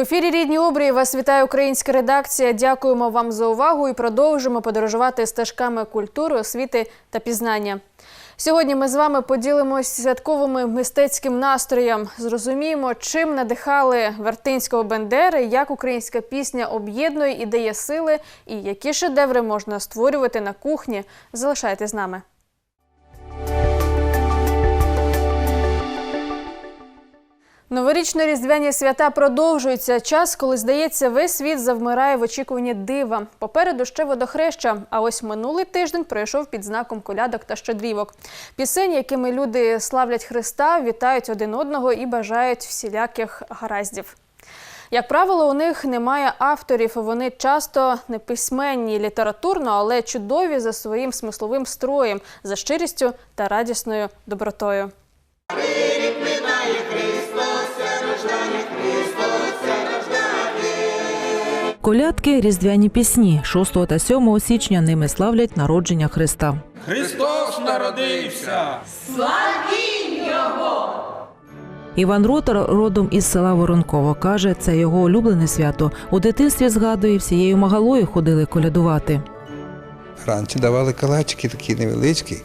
В ефірі рідні обрії вас вітає українська редакція. Дякуємо вам за увагу і продовжимо подорожувати стежками культури, освіти та пізнання. Сьогодні ми з вами поділимось святковими мистецьким настроєм. Зрозуміємо, чим надихали Вертинського Бендери, як українська пісня об'єднує і дає сили, і які шедеври можна створювати на кухні. Залишайтесь з нами. Новорічно-різдвяні свята продовжуються. Час, коли здається, весь світ завмирає в очікуванні дива. Попереду ще водохреща. А ось минулий тиждень пройшов під знаком колядок та щедрівок. Пісень, якими люди славлять Христа, вітають один одного і бажають всіляких гараздів. Як правило, у них немає авторів. Вони часто не письменні літературно, але чудові за своїм смисловим строєм, за щирістю та радісною добротою. Колядки різдвяні пісні 6 та 7 січня ними славлять народження Христа. Христос народився! Іван Ротор родом із села Воронково каже, це його улюблене свято. У дитинстві згадує, всією магалою ходили колядувати. Раніше давали калачики такі невеличкі,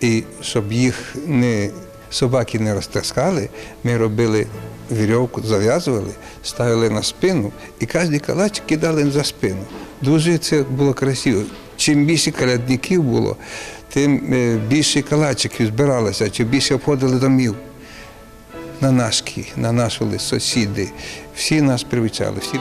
і щоб їх не, собаки не розтаскали, ми робили вірьовку, зав'язували, ставили на спину, і кожен калачик кидали за спину. Дуже це було красиво. Чим більше калядників було, тим е, більше калачиків збиралося, чим більше обходили домів. На нашки, на наші сусіди. Всі нас привчали. Всі...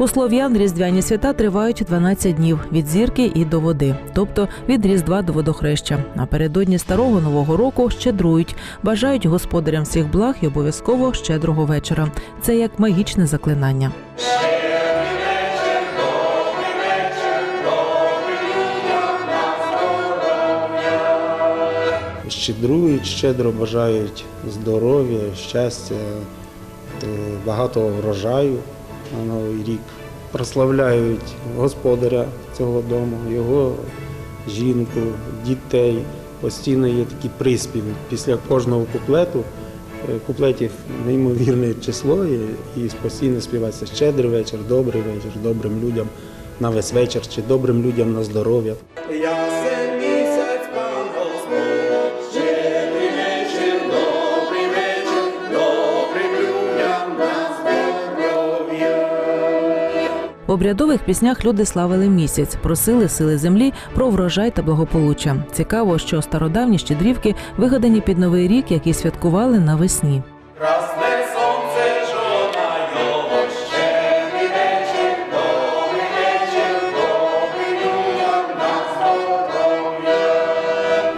У слов'ян різдвяні свята тривають 12 днів від зірки і до води, тобто від різдва до водохреща. Напередодні старого нового року щедрують, бажають господарям всіх благ і обов'язково щедрого вечора. Це як магічне заклинання. щедрують, щедро бажають здоров'я, щастя, е, багато врожаю на Новий рік. Прославляють господаря цього дому, його жінку, дітей. Постійно є такі приспіви. Після кожного куплету е, куплетів неймовірне число і постійно співається щедрий вечір, добрий вечір, добрим людям на весь вечір чи добрим людям на здоров'я. В обрядових піснях люди славили місяць, просили сили землі про врожай та благополуччя. Цікаво, що стародавні щедрівки вигадані під новий рік, який святкували навесні.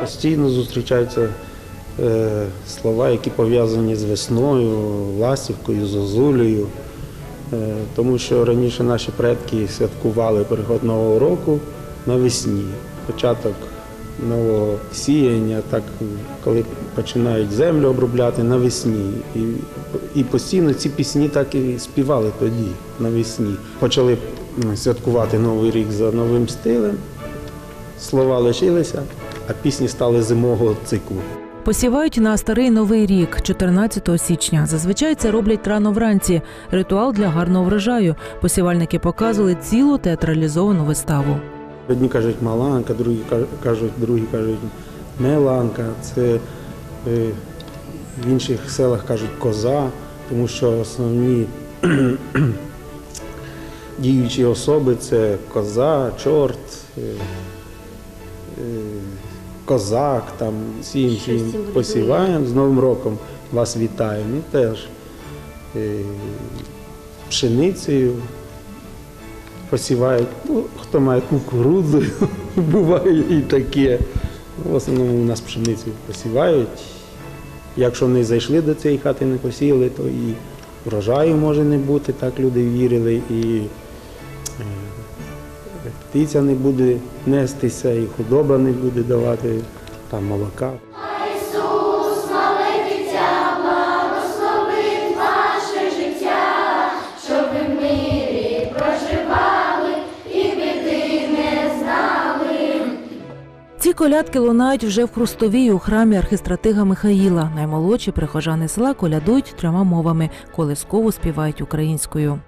Постійно зустрічаються е, слова, які пов'язані з весною, ластівкою, зозулею. Е, тому що раніше наші предки святкували переход нового року навесні, початок нового сіяння, так коли починають землю обробляти навесні. І, і постійно ці пісні так і співали тоді, навесні. Почали святкувати Новий рік за новим стилем, слова лишилися, а пісні стали зимового циклу. Посівають на старий новий рік, 14 січня. Зазвичай це роблять рано вранці. Ритуал для гарного врожаю. Посівальники показували цілу театралізовану виставу. Одні кажуть маланка, другі кажуть, другі кажуть меланка. Це е, в інших селах кажуть коза, тому що основні діючі особи це коза, чорт, е, е, козак, там всі інші посіваємо. З Новим роком вас вітаємо. Ну теж е, пшеницею посівають. Ну, хто має кукурудзу, буває і таке. В основному у нас пшеницю посівають. Якщо не зайшли до цієї хати, не посіяли, то і врожаю може не бути, так люди вірили, і птиця не буде нестися, і худоба не буде давати там молока. Ісус, мале дитя, ваше життя, щоб ви проживали і біди не знали. Ці колядки лунають вже в Хрустовій у храмі архистратига Михаїла. Наймолодші прихожани села колядують трьома мовами, колискову співають українською.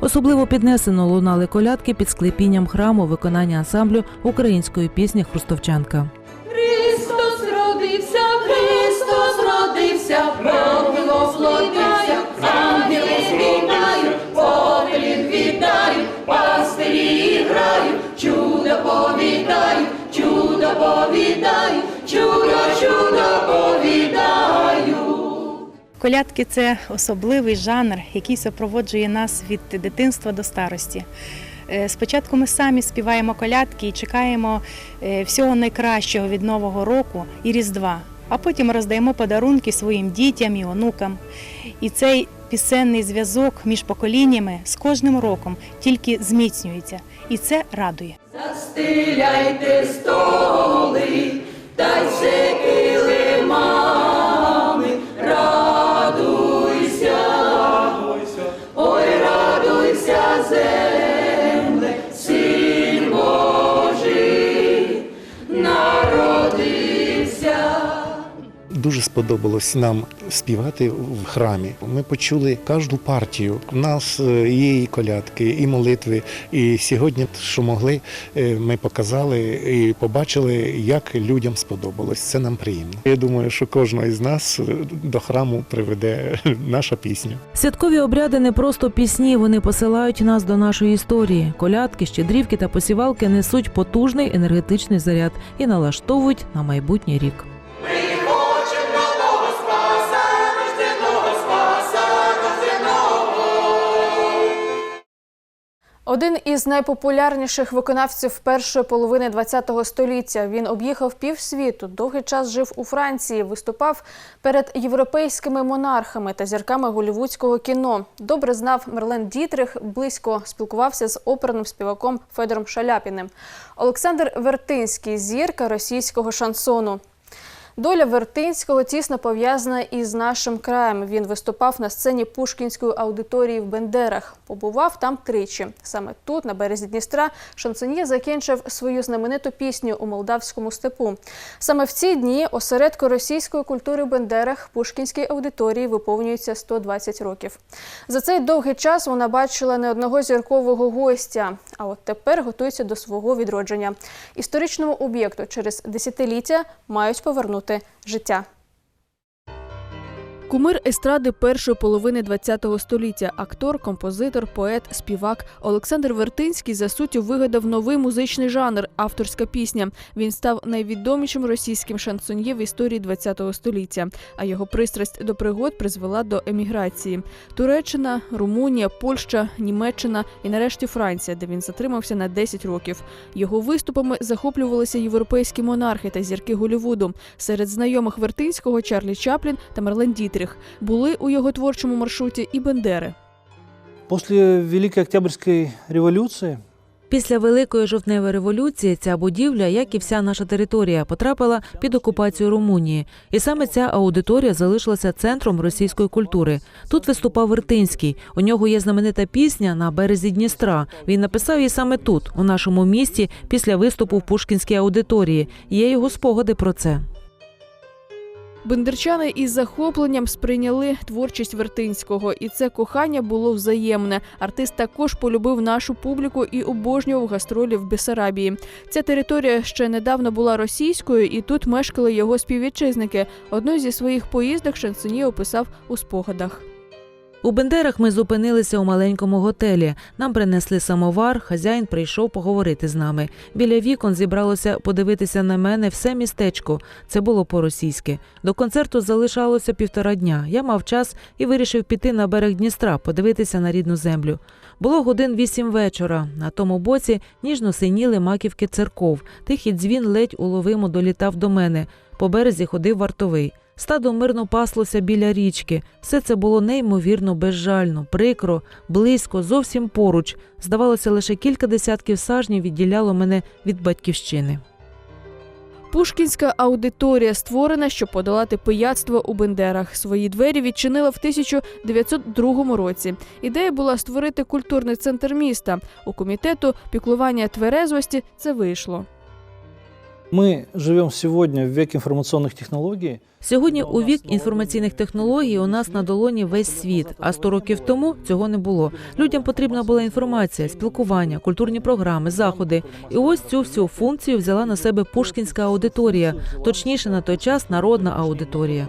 Особливо піднесено лунали колядки під склепінням храму виконання ансамблю української пісні Хрустовчанка. Христос родився, Христос родився, Бог його плодився, ангели співають, попелін віддають, пастирі грають, чудо повідають, чудо повідають, чудо, чудо повідають. Колядки це особливий жанр, який супроводжує нас від дитинства до старості. Е, Спочатку ми самі співаємо колядки і чекаємо е, всього найкращого від Нового року і Різдва, а потім роздаємо подарунки своїм дітям і онукам. І цей пісенний зв'язок між поколіннями з кожним роком тільки зміцнюється, і це радує. Застеляйте столи, та й все сподобалось нам співати в храмі. Ми почули кожну партію. У нас е, є і колядки, і молитви. І сьогодні, що могли, е, ми показали і побачили, як людям сподобалось. Це нам приємно. Я думаю, що кожного із нас е, до храму приведе наша пісня. Святкові обряди не просто пісні, вони посилають нас до нашої історії. Колядки, щедрівки та посівалки несуть потужний енергетичний заряд і налаштовують на майбутній рік. Один із найпопулярніших виконавців першої половини ХХ століття. Він об'їхав півсвіту, довгий час жив у Франції, виступав перед європейськими монархами та зірками голівудського кіно. Добре знав Мерлен Дітрих, близько спілкувався з оперним співаком Федором Шаляпіним. Олександр Вертинський зірка російського шансону. Доля Вертинського тісно пов'язана із нашим краєм. Він виступав на сцені Пушкінської аудиторії в Бендерах. Побував там тричі. Саме тут, на березі Дністра, шансоньє закінчив свою знамениту пісню у молдавському степу. Саме в ці дні осередку російської культури в Бендерах Пушкінській аудиторії виповнюється 120 років. За цей довгий час вона бачила не одного зіркового гостя. А от тепер готується до свого відродження. Історичному об'єкту через десятиліття мають повернути життя. Кумир естради першої половини ХХ століття, актор, композитор, поет, співак Олександр Вертинський за суттю вигадав новий музичний жанр авторська пісня. Він став найвідомішим російським шансоньє в історії ХХ століття. А його пристрасть до пригод призвела до еміграції. Туреччина, Румунія, Польща, Німеччина і нарешті Франція, де він затримався на 10 років. Його виступами захоплювалися європейські монархи та зірки Голлівуду. Серед знайомих Вертинського Чарлі Чаплін та Мерлен Дітріх були у його творчому маршруті і Бендери. После Великой Октябрьской революции Після Великої жовтневої революції ця будівля, як і вся наша територія, потрапила під окупацію Румунії, і саме ця аудиторія залишилася центром російської культури. Тут виступав Вертинський. У нього є знаменита пісня на березі Дністра. Він написав її саме тут, у нашому місті, після виступу в Пушкінській аудиторії. Є його спогади про це. Бендерчани із захопленням сприйняли творчість Вертинського, і це кохання було взаємне. Артист також полюбив нашу публіку і обожнював гастролі в Бесарабії. Ця територія ще недавно була російською, і тут мешкали його співвітчизники. Одну зі своїх поїздок Шансоні описав у спогадах. У Бендерах ми зупинилися у маленькому готелі. Нам принесли самовар. Хазяїн прийшов поговорити з нами. Біля вікон зібралося подивитися на мене все містечко. Це було по-російськи. До концерту залишалося півтора дня. Я мав час і вирішив піти на берег Дністра, подивитися на рідну землю. Було годин вісім вечора. На тому боці ніжно синіли маківки церков. Тихий дзвін ледь уловимо долітав до мене. По березі ходив вартовий. Стадо мирно паслося біля річки. Все це було неймовірно безжально, прикро, близько, зовсім поруч. Здавалося, лише кілька десятків сажнів відділяло мене від батьківщини. Пушкінська аудиторія створена, щоб подолати пияцтво у Бендерах. Свої двері відчинила в 1902 році. Ідея була створити культурний центр міста. У комітету піклування тверезвості це вийшло. Мы живемо сьогодні в вік інформаційних технологій. Сьогодні у вік інформаційних технологій у нас на долоні весь світ. А 100 років тому цього не було. Людям потрібна була інформація, спілкування, культурні програми, заходи. І ось цю всю функцію взяла на себе пушкінська аудиторія, точніше на той час народна аудиторія.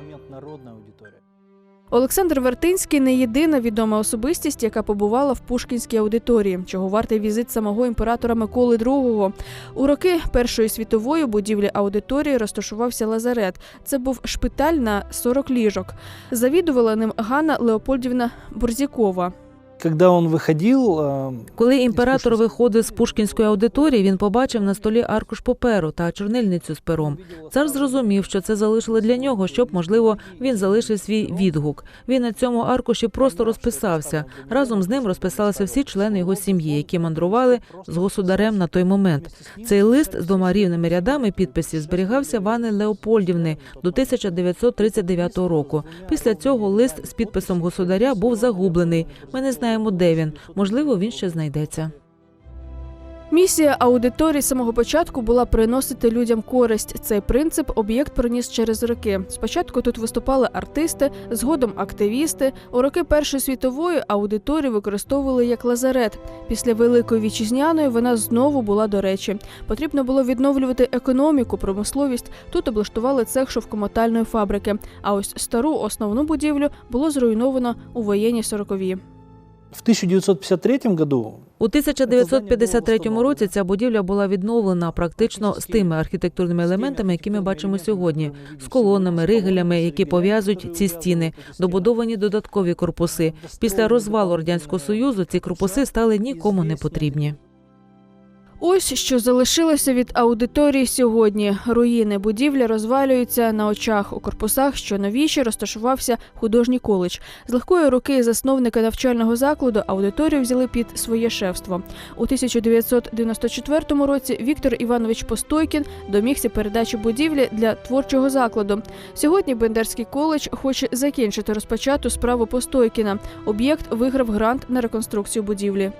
Олександр Вертинський не єдина відома особистість, яка побувала в Пушкінській аудиторії, чого вартий візит самого імператора Миколи II. У роки Першої світової будівлі аудиторії розташувався лазарет. Це був шпиталь на 40 ліжок. Завідувала ним Ганна Леопольдівна Борзікова. Когда он выходил, э, Коли імператор виходив з пушкінської аудиторії, він побачив на столі аркуш паперу та чорнильницю з пером. Цар зрозумів, що це залишили для нього, щоб, можливо, він залишив свій відгук. Він на цьому аркуші просто розписався. Разом з ним розписалися всі члени його сім'ї, які мандрували з государем на той момент. Цей лист з двома рівними рядами підписів зберігався в Анни Леопольдівни до 1939 року. Після цього лист з підписом государя був загублений. Ми не знаємо, де він. Можливо, він ще знайдеться. Місія аудиторії з самого початку була приносити людям користь. Цей принцип об'єкт проніс через роки. Спочатку тут виступали артисти, згодом активісти. У роки Першої світової аудиторію використовували як лазарет. Після Великої вітчизняної вона знову була до речі. Потрібно було відновлювати економіку, промисловість. Тут облаштували цех шовкомотальної фабрики. А ось стару основну будівлю було зруйновано у воєнні сорокові. В 1953 году У 1953 році ця будівля була відновлена практично з тими архітектурними елементами, які ми бачимо сьогодні, з колонами, ригелями, які пов'язують ці стіни, добудовані додаткові корпуси. Після розвалу радянського союзу ці корпуси стали нікому не потрібні. Ось що залишилося від аудиторії сьогодні. Руїни будівлі розвалюються на очах. У корпусах, що новіші, розташувався художній коледж. З легкої руки засновника навчального закладу аудиторію взяли під своє шефство. У 1994 році Віктор Іванович Постойкін домігся передачі будівлі для творчого закладу. Сьогодні Бендерський коледж хоче закінчити розпочату справу Постойкіна. Об'єкт виграв грант на реконструкцію будівлі.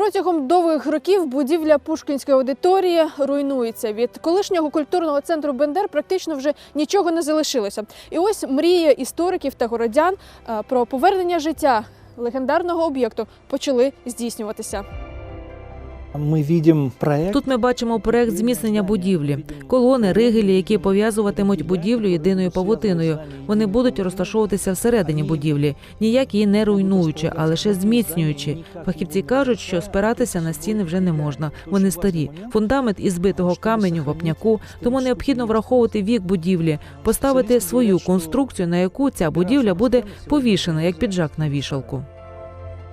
Протягом довгих років будівля Пушкінської аудиторії руйнується. Від колишнього культурного центру Бендер практично вже нічого не залишилося. І ось мрії істориків та городян е, про повернення життя легендарного об'єкту почали здійснюватися. Мы видим проект. Тут ми бачимо проект зміцнення будівлі, колони, ригелі, які пов'язуватимуть будівлю єдиною павутиною. Вони будуть розташовуватися всередині будівлі, ніяк її не руйнуючи, а лише зміцнюючи. Фахівці кажуть, що спиратися на стіни вже не можна. Вони старі. Фундамент із збитого каменю, вапняку, тому необхідно враховувати вік будівлі, поставити свою конструкцію, на яку ця будівля буде повішена як піджак на вішалку.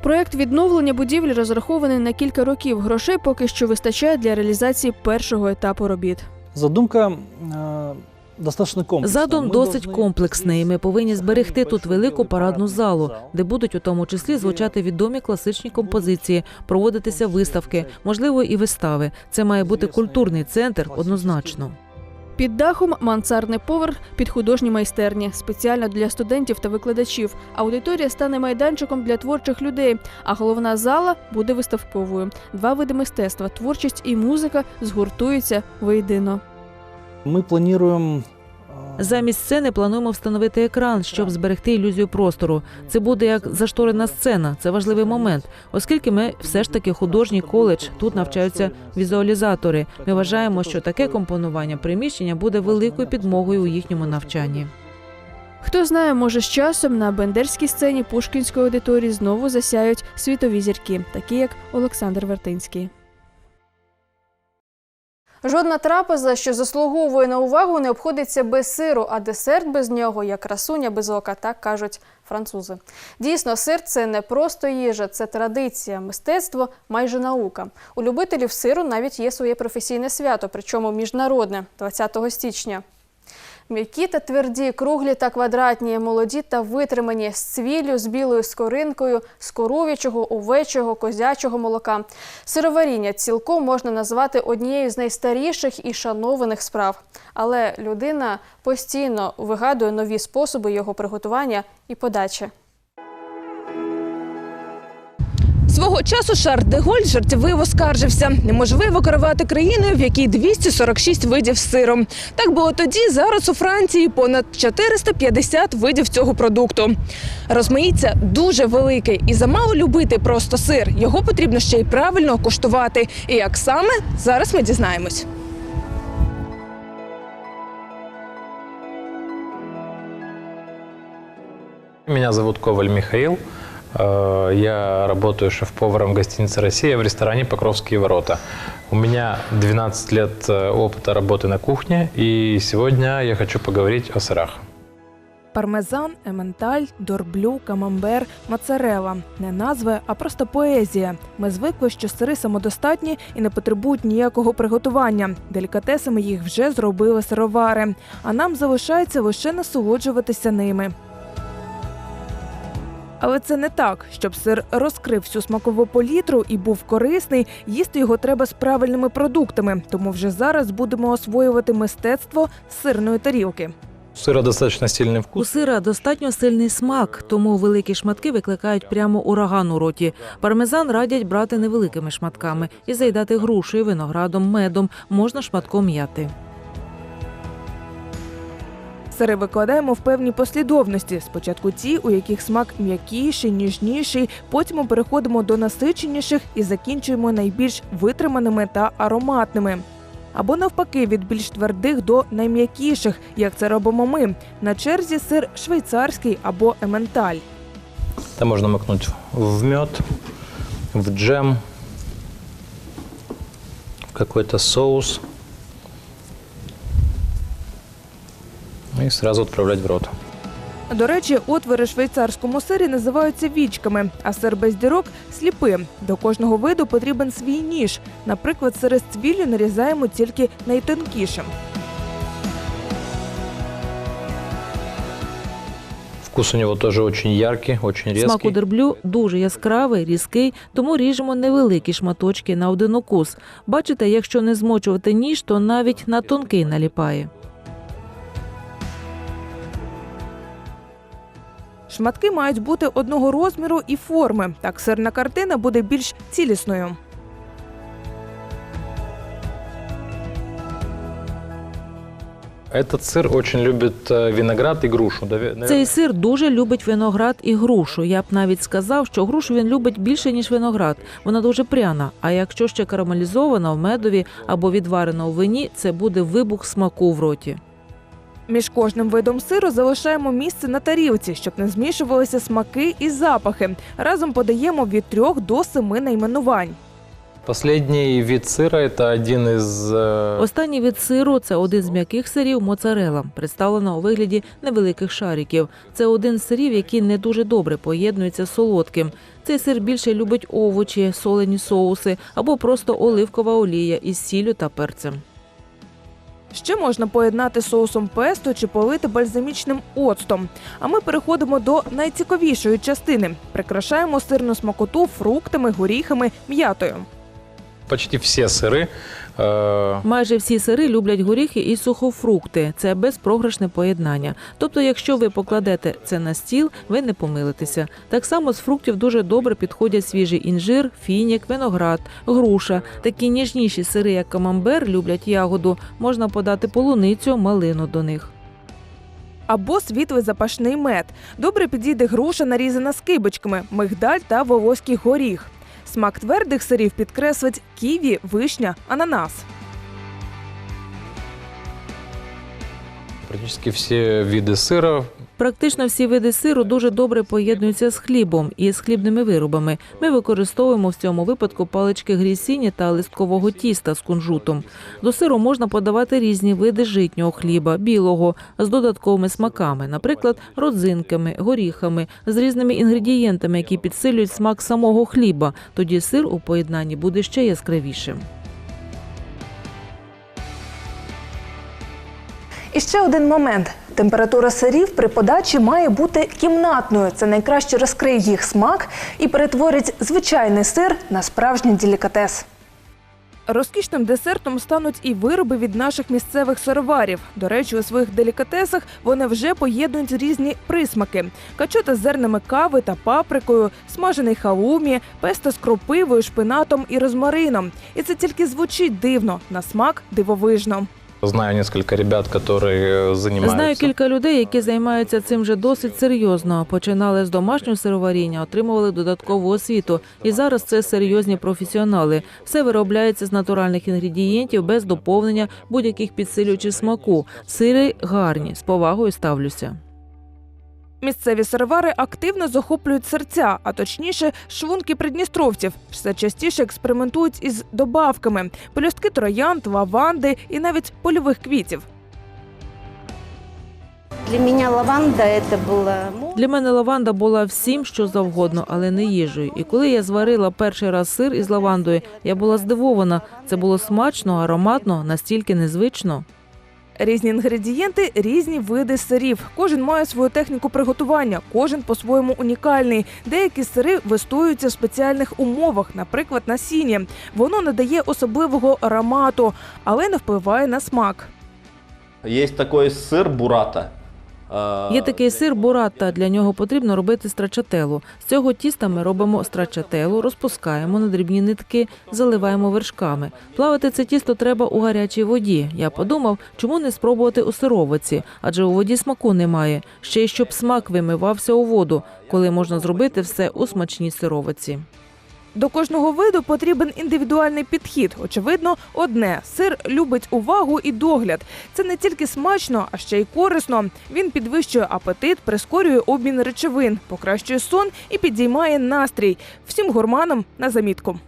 Проект відновлення будівлі розрахований на кілька років. Грошей поки що вистачає для реалізації першого етапу робіт. Задумка э, достаточно комплексная. Задум Мы досить должны- комплексний. і Ми повинні зберегти тут велику парадну залу, де будуть у тому числі звучати відомі класичні композиції, проводитися виставки, можливо, і вистави. Це має бути культурний центр однозначно. Під дахом мансардний поверх під художні майстерні, спеціально для студентів та викладачів. Аудиторія стане майданчиком для творчих людей, а головна зала буде виставковою. Два види мистецтва творчість і музика згуртуються воєдино. Ми планируем э, Замість сцени плануємо встановити екран, щоб зберегти ілюзію простору. Це буде як зашторена сцена. Це важливий момент, оскільки ми все ж таки художній коледж. Тут навчаються візуалізатори. Ми вважаємо, що таке компонування приміщення буде великою підмогою у їхньому навчанні. Хто знає, може з часом на бендерській сцені Пушкінської аудиторії знову засяють світові зірки, такі як Олександр Вертинський. Жодна трапеза, що заслуговує на увагу, не обходиться без сиру, а десерт без нього як красуня без ока, так кажуть французи. Дійсно, сир це не просто їжа, це традиція, мистецтво, майже наука. У любителів сиру навіть є своє професійне свято, причому міжнародне 20 січня. М'які та тверді, круглі та квадратні, молоді та витримані, з цвіллю, з білою скоринкою, з коров'ячого, овечого, козячого молока. Сироваріння цілком можна назвати однією з найстаріших і шанованих справ. Але людина постійно вигадує нові способи його приготування і подачі. Свого часу Шар де Голь жартівливо скаржився. Неможливо керувати країною, в якій 246 видів сиру. Так було тоді. Зараз у Франції понад 450 видів цього продукту. Розмаїться дуже великий і замало любити просто сир. Його потрібно ще й правильно куштувати. І як саме зараз ми дізнаємось. Меня зовут Коваль Михаил. Э, Я работаю шеф-поваром гостиницы «Россия» в ресторане «Покровские ворота». У меня 12 лет э, опыта работы на кухне, и сегодня я хочу поговорить о сырах. Пармезан, ементаль, дорблю, камамбер, моцарела – не назви, а просто поезія. Ми звикли, що сири самодостатні і не потребують ніякого приготування. Делікатесами їх вже зробили сировари, а нам залишається лише насолоджуватися ними. Але це не так. Щоб сир розкрив всю смакову палітру і був корисний, їсти його треба з правильними продуктами. Тому вже зараз будемо освоювати мистецтво сирної тарілки. У сыра достаточно сильный У сира достатньо сильний смак, тому великі шматки викликають прямо ураган у роті. Пармезан радять брати невеликими шматками і заїдати грушею, виноградом, медом, можна шматком м'яти. Сири викладаємо в певній послідовності. Спочатку ті, у яких смак м'якіший, ніжніший. Потім переходимо до насиченіших і закінчуємо найбільш витриманими та ароматними. Або навпаки, від більш твердих до найм'якіших, як це робимо ми. На черзі сир швейцарський або ементаль. Это можно макнуть в мед, в джем, в какой-то соус. И сразу отправлять в рот. До речі, отвори швейцарському сирі називаються вічками, а сир без дірок сліпи. До кожного виду потрібен свій ніж. Наприклад, сири з цвіллю нарізаємо тільки найтонкішим. Вкус у него тоже очень яркий, очень резкий. Смак у дерблю дуже яскравий, різкий, тому ріжемо невеликі шматочки на один укус. Бачите, якщо не змочувати ніж, то навіть на тонкий наліпає. Шматки мають бути одного розміру і форми. Так сирна картина буде більш цілісною. Этот сыр очень любит э, виноград и грушу. Дове- Цей наверное, сир дуже любить виноград і грушу. Я б навіть сказав, що грушу він любить більше ніж виноград. Вона дуже пряна. А якщо ще карамелізована в медові або відварена у вині, це буде вибух смаку в роті. Між кожним видом сиру залишаємо місце на тарілці, щоб не змішувалися смаки і запахи. Разом подаємо від трьох до семи найменувань. Последний вид сыра – это один из э, Останній від сиру це один з м'яких сирів моцарела, представлено у вигляді невеликих шариків. Це один з сирів, який не дуже добре поєднується з солодким. Цей сир більше любить овочі, солені соуси або просто оливкова олія із сіллю та перцем. Ще можна поєднати соусом песто чи полити бальзамічним оцтом. А ми переходимо до найцікавішої частини. Прикрашаємо сирну смакоту фруктами, горіхами, м'ятою почти все сыры. э, Майже всі сири люблять горіхи і сухофрукти. Це безпрограшне поєднання. Тобто, якщо ви покладете це на стіл, ви не помилитеся. Так само з фруктів дуже добре підходять свіжий інжир, фінік, виноград, груша. Такі ніжніші сири, як камамбер, люблять ягоду. Можна подати полуницю, малину до них. Або світлий запашний мед. Добре підійде груша, нарізана скибочками, мигдаль та волоський горіх. Смак твердих сирів підкреслить ківі, вишня, ананас. Практически все виды сыра Практично всі види сиру дуже добре поєднуються з хлібом і з хлібними виробами. Ми використовуємо в цьому випадку палички грісіні та листкового тіста з кунжутом. До сиру можна подавати різні види житнього хліба, білого з додатковими смаками, наприклад, родзинками, горіхами, з різними інгредієнтами, які підсилюють смак самого хліба. Тоді сир у поєднанні буде ще яскравішим. І ще один момент: температура сирів при подачі має бути кімнатною. Це найкраще розкриє їх смак і перетворить звичайний сир на справжній делікатес. Розкішним десертом стануть і вироби від наших місцевих сироварів. До речі, у своїх делікатесах вони вже поєднують різні присмаки: качота з зернами кави та паприкою, смажений хаумі, песто з кропивою, шпинатом і розмарином. І це тільки звучить дивно, на смак дивовижно. Знаю кілька ребят, які займаються. Знаю кілька людей, які займаються цим вже досить серйозно. Починали з домашнього сироваріння, отримували додаткову освіту. І зараз це серйозні професіонали. Все виробляється з натуральних інгредієнтів без доповнення будь-яких підсилюючих смаку. Сири гарні, з повагою ставлюся. Місцеві сировари активно захоплюють серця, а точніше, шлунки придністровців. Все частіше експериментують із добавками: пелюстки троянд, лаванди і навіть польових квітів. Для меня лаванда это было Для мене лаванда була всім, що завгодно, але не їжею. І коли я зварила перший раз сир із лавандою, я була здивована. Це було смачно, ароматно, настільки незвично. Різні інгредієнти, різні види сирів. Кожен має свою техніку приготування, кожен по-своєму унікальний. Деякі сири вистоюються в спеціальних умовах, наприклад, на сіні. Воно надає особливого аромату, але не впливає на смак. Є такий сир бурата. Є такий сир буратта. Для нього потрібно робити страчателу. З цього тіста ми робимо страчателу, розпускаємо на дрібні нитки, заливаємо вершками. Плавити це тісто треба у гарячій воді. Я подумав, чому не спробувати у сировиці, адже у воді смаку немає. Ще й щоб смак вимивався у воду, коли можна зробити все у смачній сировиці. До кожного виду потрібен індивідуальний підхід. Очевидно, одне сир любить увагу і догляд. Це не тільки смачно, а ще й корисно. Він підвищує апетит, прискорює обмін речовин, покращує сон і підіймає настрій. Всім гурманам на замітку.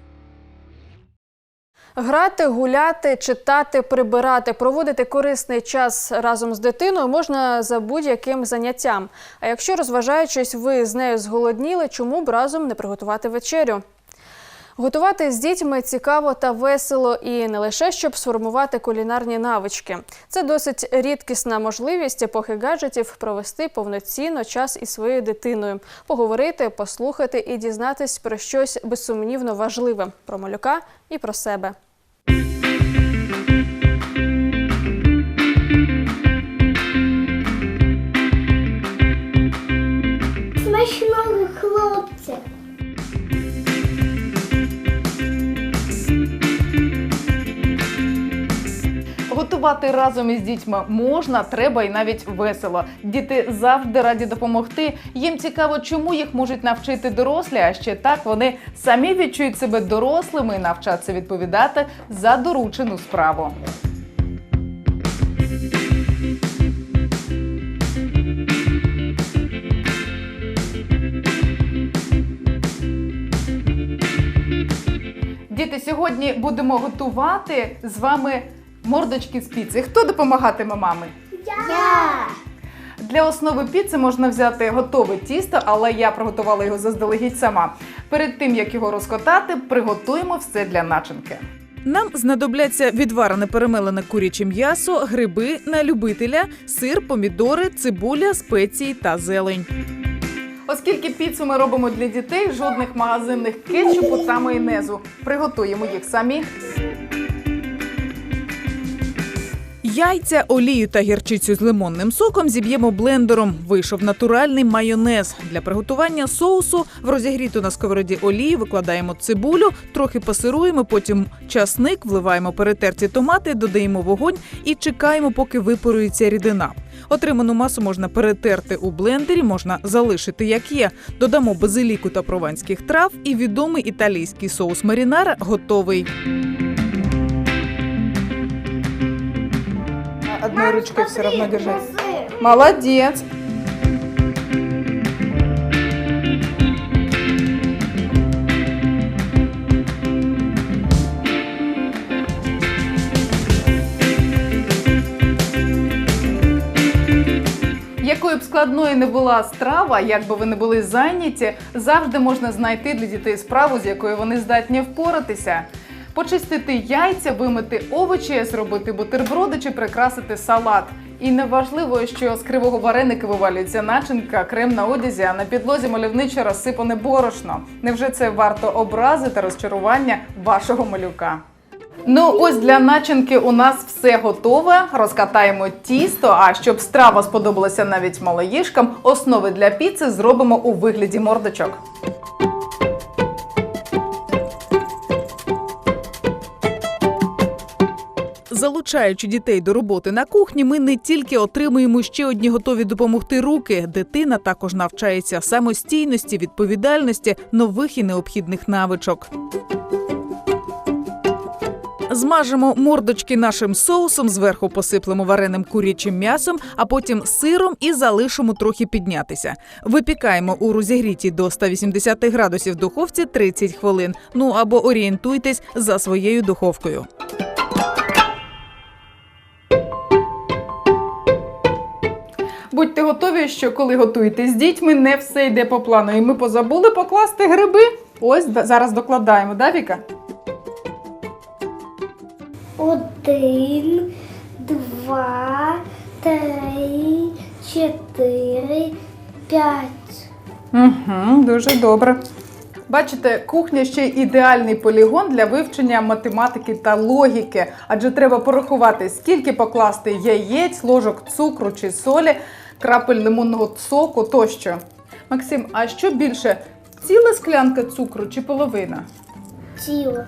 Грати, гуляти, читати, прибирати, проводити корисний час разом з дитиною можна за будь-яким заняттям. А якщо розважаючись, ви з нею зголодніли, чому б разом не приготувати вечерю? Готувати з дітьми цікаво та весело, і не лише щоб сформувати кулінарні навички. Це досить рідкісна можливість епохи гаджетів провести повноцінно час із своєю дитиною, поговорити, послухати і дізнатись про щось безсумнівно важливе про малюка і про себе. Готувати разом із дітьми можна, треба і навіть весело. Діти завжди раді допомогти. Їм цікаво, чому їх можуть навчити дорослі, а ще так вони самі відчують себе дорослими і навчаться відповідати за доручену справу. Діти, сьогодні будемо готувати з вами мордочки з піци. Хто допомагатиме мамі? Я. Для основи піци можна взяти готове тісто, але я приготувала його заздалегідь сама. Перед тим як його розкотати, приготуємо все для начинки. Нам знадобляться відварене перемелене куряче м'ясо, гриби на любителя, сир, помідори, цибуля, спеції та зелень. Оскільки піцу ми робимо для дітей, жодних магазинних кетчупу та майонезу. Приготуємо їх самі. Яйця, олію та гірчицю з лимонним соком зіб'ємо блендером. Вийшов натуральний майонез. Для приготування соусу в розігріту на сковороді олію викладаємо цибулю, трохи пасируємо, потім часник, вливаємо перетерті томати, додаємо вогонь і чекаємо, поки випарується рідина. Отриману масу можна перетерти у блендері, можна залишити як є. Додамо базиліку та прованських трав, і відомий італійський соус марінара готовий. Одной ручкой все равно держать. Молодец. Якою б складною не була страва, як би ви не були зайняті, завжди можна знайти для дітей справу, з якою вони здатні впоратися. Почистити яйця, вимити овочі, зробити бутерброди чи прикрасити салат. І неважливо, що з кривого вареника вивалюється начинка, крем на одязі, а на підлозі мальовниче розсипане борошно. Невже це варто образи та розчарування вашого малюка? Ну, ось для начинки у нас все готове. Розкатаємо тісто. А щоб страва сподобалася навіть малоїжкам, основи для піци зробимо у вигляді мордочок. Залучаючи дітей до роботи на кухні, ми не тільки отримуємо ще одні готові допомогти руки. Дитина також навчається самостійності, відповідальності, нових і необхідних навичок. Змажемо мордочки нашим соусом, зверху посиплемо вареним курячим м'ясом, а потім сиром і залишимо трохи піднятися. Випікаємо у розігрітій до 180 градусів духовці 30 хвилин. Ну або орієнтуйтесь за своєю духовкою. Будьте готові, що коли готуєте з дітьми, не все йде по плану. І ми позабули покласти гриби. Ось зараз докладаємо, да, Віка? Один, два, три, чотири, п'ять. Угу, дуже добре. Бачите, кухня ще ідеальний полігон для вивчення математики та логіки, адже треба порахувати, скільки покласти яєць, ложок цукру чи солі, крапель лимонного соку тощо. Максим, а що більше, ціла склянка цукру чи половина? Тіло.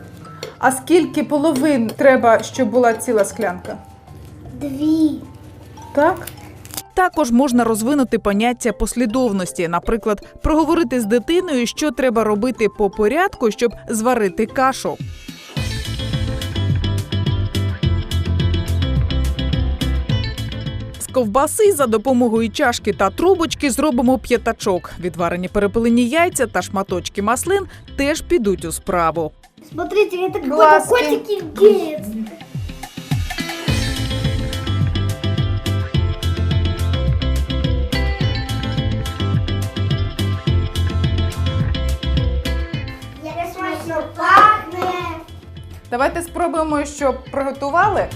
А скільки половин треба, щоб була ціла склянка? Дві. Так. Також можна розвинути поняття послідовності, наприклад, проговорити з дитиною, що треба робити по порядку, щоб зварити кашу. Ковбаси за допомогою чашки та трубочки зробимо п'ятачок. Відварені перепилені яйця та шматочки маслин теж підуть у справу. Смотрите, это какой-то смачно пахне. Давайте спробуємо, що приготували.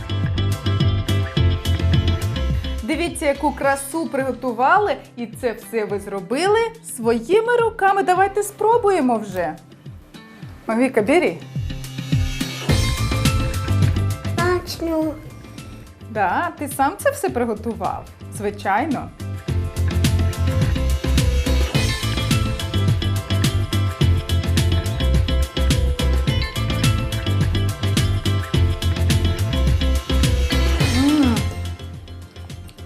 Дивіться, яку красу приготували, і це все ви зробили своїми руками. Давайте спробуємо вже. Мавіка, бери. Смачно. Да, ти сам це все приготував? Звичайно.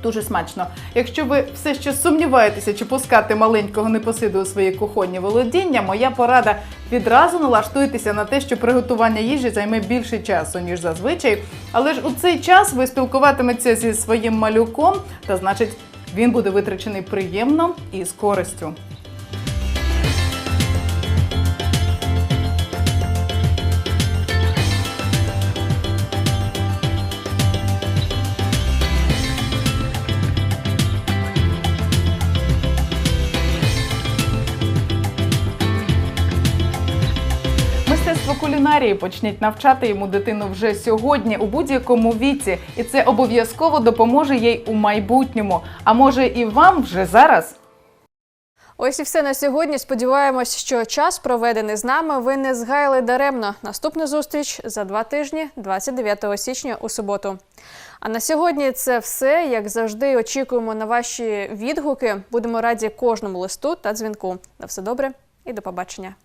Дуже смачно. Якщо ви все ще сумніваєтеся, чи пускати маленького непосиду у свої кухонні володіння, моя порада відразу налаштуйтеся на те, що приготування їжі займе більше часу, ніж зазвичай. Але ж у цей час ви спілкуватиметеся зі своїм малюком, та значить він буде витрачений приємно і з користю. Кулінарії почніть навчати йому дитину вже сьогодні у будь-якому віці, і це обов'язково допоможе їй у майбутньому. А може і вам вже зараз. Ось і все на сьогодні. Сподіваємось, що час, проведений з нами, ви не згаяли даремно. Наступна зустріч за два тижні, 29 січня у суботу. А на сьогодні це все. Як завжди, очікуємо на ваші відгуки. Будемо раді кожному листу та дзвінку. На все добре і до побачення.